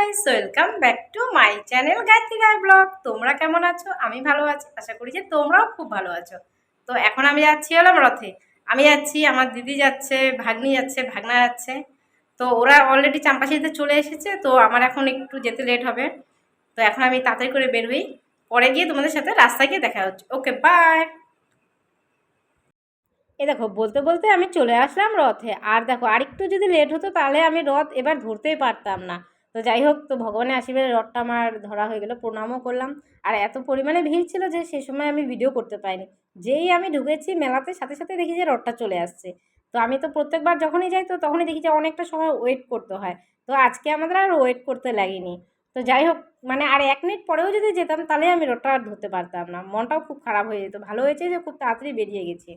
Guys welcome back to my channel Gayatri Roy blog তোমরা কেমন আছো? আমি ভালো আছি। আশা করি যে তোমরাও খুব ভালো আছো। তো এখন আমি যাচ্ছি হলাম রথে। আমি যাচ্ছি, আমার দিদি যাচ্ছে, ভাগ্নি যাচ্ছে, ভাগনা যাচ্ছে। তো ওরা অলরেডি চাম্পাশিতে চলে এসেছে, তো আমার এখন একটু যেতে লেট হবে। তো এখন আমি তাড়াতাড়ি করে বেরোই পরে গিয়ে তোমাদের সাথে রাস্তায় গিয়ে দেখা হচ্ছে। ওকে বাই এ দেখো, বলতে বলতে আমি চলে আসলাম রথে। আর দেখো, আরেকটু যদি লেট হতো, তাহলে আমি রথ এবার ধরতেই পারতাম না। তো যাই হোক, তো ভগবানের আশীর্বাদে রথটা আমার ধরা হয়ে গেলো, প্রণামও করলাম। আর এত পরিমাণে ভিড় ছিল যে সে সময় আমি ভিডিও করতে পারিনি। যেই আমি ঢুকেছি মেলাতে, সাথে সাথে দেখি যে রথটা চলে আসছে। তো আমি তো প্রত্যেকবার যখনই যাই, তো তখনই দেখি যে অনেকটা সময় ওয়েট করতে হয়। তো আজকে আমাদের আর ওয়েট করতে লাগেনি। তো যাই হোক মানে আর এক মিনিট পরেও যদি যেতাম, তাহলে আমি রথটা আর ধরতে পারতাম না। মনটাও খুব খারাপ হয়ে যেত। ভালো হয়েছে যে খুব তাড়াতাড়ি বেরিয়ে গেছি।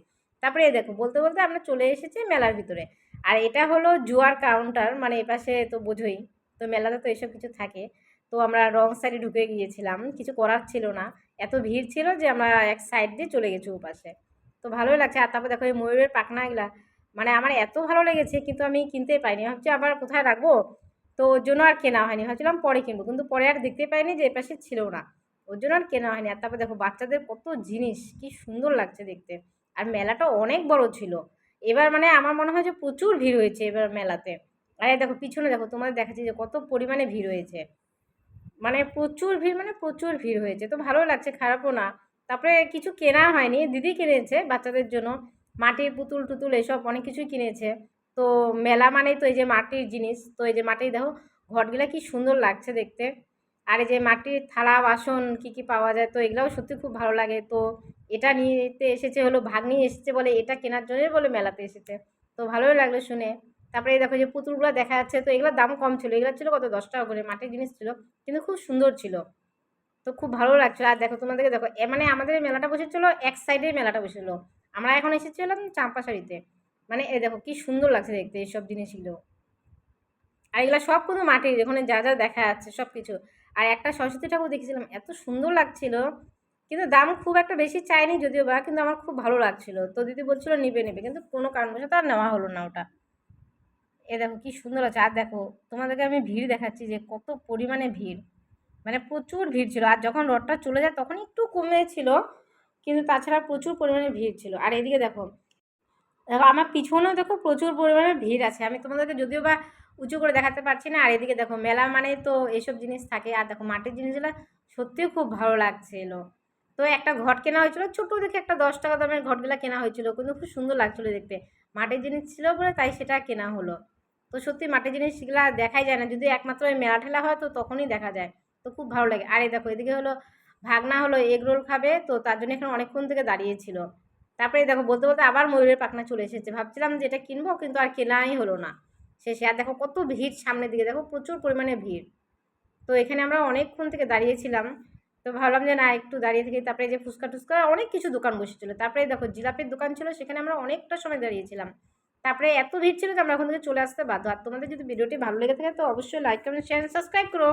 তারপরে দেখো, বলতে বলতে আমরা চলে এসেছি মেলার ভিতরে। আর এটা হলো জুয়ার কাউন্টার মানে এপাশে তো বোঝোই। তো মেলাতে তো এসব কিছু থাকে। তো আমরা রং সাইডে ঢুকে গিয়েছিলাম, কিছু করার ছিল না। এত ভিড় ছিল যে আমরা এক সাইড দিয়ে চলে গেছি ওপাশে। তো ভালোই লাগছে। আর তারপর দেখো এই ময়ূরের পাখনাগুলা মানে আমার এত ভালো লেগেছে কিন্তু আমি কিনতেই পাইনি। ভাবছি আবার কোথায় রাখব? তো ওর জন্য আর কেনা হয়নি। ভাবছিলাম পরে কিনবো, কিন্তু পরে আর দেখতে পাইনি যে এপাশে ছিল না। ওর জন্য আর কেনা হয়নি। আর তারপর দেখো বাচ্চাদের কত জিনিস, কি সুন্দর লাগছে দেখতে। আর মেলাটা অনেক বড় ছিল। এবার মানে আমার মনে হয় যে প্রচুর ভিড় হয়েছে এবার মেলাতে। আর দেখো, পিছনে দেখো তোমাদের দেখাচ্ছি যে কত পরিমাণে ভিড় হয়েছে। মানে প্রচুর ভিড় মানে প্রচুর ভিড় হয়েছে। তো ভালো লাগছে, খারাপও না। তারপরে কিছু কেনা হয়নি, দিদি কিনেছে বাচ্চাদের জন্য। মাটির পুতুল টুতুল এসব অনেক কিছুই কিনেছে। তো মেলা মানেই তো এই যে মাটির জিনিস, তো এই যে মাটির দেখো, ঘরগুলা কি সুন্দর লাগছে দেখতে। আর এই যে মাটির থালা, বাসন কি কি পাওয়া যায়, তো এগুলোও সত্যি খুব ভালো লাগে। তো এটা নিতে এসেছে হলো, ভাগ্নি এসেছে বলে, এটা কেনার জন্যই বলে মেলাতে এসেছে। তো ভালোই লাগল শুনে। তারপরে দেখো যে পুতুলগুলো দেখা যাচ্ছে, তো এগুলোর দাম কম ছিল। এগুলো ছিল কত? দশ টাকা করে। মাটির জিনিস ছিল, কিন্তু খুব সুন্দর ছিল। তো খুব ভালো লাগছিল। আর দেখো তোমাদেরকে দেখো, এ মানে আমাদের মেলাটা বসেছিল, এক সাইডেই মেলাটা বসেছিল। আমরা এখন এসেছিলাম চাম্পাশাড়িতে মানে এ দেখো কি সুন্দর লাগছে দেখতে এইসব জিনিসগুলো। আর এগুলো সব কিন্তু মাটির, ওখানে যা যা দেখা যাচ্ছে সব কিছু আর একটা সরস্বতী ঠাকুর দেখেছিলাম, এত সুন্দর লাগছিল। কিন্তু দাম খুব একটা বেশি চাইনি যদিও বা, কিন্তু আমার খুব ভালো লাগছিল। তো দিদি বলছিল, নিবে, নেবে। কিন্তু কোনো কারণবশত আর নেওয়া হলো না ওটা। এ দেখো কি সুন্দর আছে আর দেখো, তোমাদেরকে আমি ভিড় দেখাচ্ছি যে কত পরিমাণে ভিড়। মানে প্রচুর ভিড় ছিল। আর যখন রথটা চলে যায় তখন একটু কমেছিল, কিন্তু তাছাড়া প্রচুর পরিমাণে ভিড় ছিল। আর এদিকে দেখো দেখো আমার পিছনেও দেখো প্রচুর পরিমাণে ভিড় আছে। আমি তোমাদেরকে যদিও বা উঁচু করে দেখাতে পারছি না, আর এদিকে দেখো মেলা মানে তো এইসব জিনিস থাকে। আর দেখো মাটির জিনিসগুলো সত্যিও খুব ভালো লাগছিল। তো একটা ঘট কেনা হয়েছিল ছোটো দেখে একটা দশ টাকা দামের ঘটগুলা কেনা হয়েছিল, কিন্তু খুব সুন্দর লাগছিল দেখতে। মাটির জিনিস ছিল বলে তাই সেটা কেনা হলো। তো সত্যি মাটির জিনিসগুলা দেখাই যায় না, যদি একমাত্র ওই মেলা ঠেলা হয় তো তখনই দেখা যায়। তো খুব ভালো লাগে। আর দেখো, এদিকে হলো ভাগনা হলো এগ রোল খাবে, তো তার জন্য এখানে অনেকক্ষণ থেকে দাঁড়িয়েছিল তারপরে দেখো, বলতে বলতে আবার ময়ূরের পাখনা চলে এসেছে। ভাবছিলাম যে এটা কিনবো, কিন্তু আর কেনাই হলো না। শেষে আর দেখো কত ভিড় সামনের দিকে, দেখো প্রচুর পরিমাণে ভিড়। তো এখানে আমরা অনেকক্ষণ থেকে দাঁড়িয়েছিলাম তো ভাবলাম যে না, একটু দাঁড়িয়ে থেকে তারপরে যে ফুচকা টুচকা, অনেক কিছু দোকান বসেছিল। তারপরে দেখো জিলাপের দোকান ছিল, সেখানে আমরা অনেকটা সময় দাঁড়িয়েছিলাম। তারপরে এত ভিড় ছিল যে আমরা ওখান থেকে চলে আসতে বাধ্য। আর তোমাদের যদি ভিডিওটি ভালো লেগে থাকে, তো অবশ্যই লাইক কমেন্ট শেয়ার সাবস্ক্রাইব করো।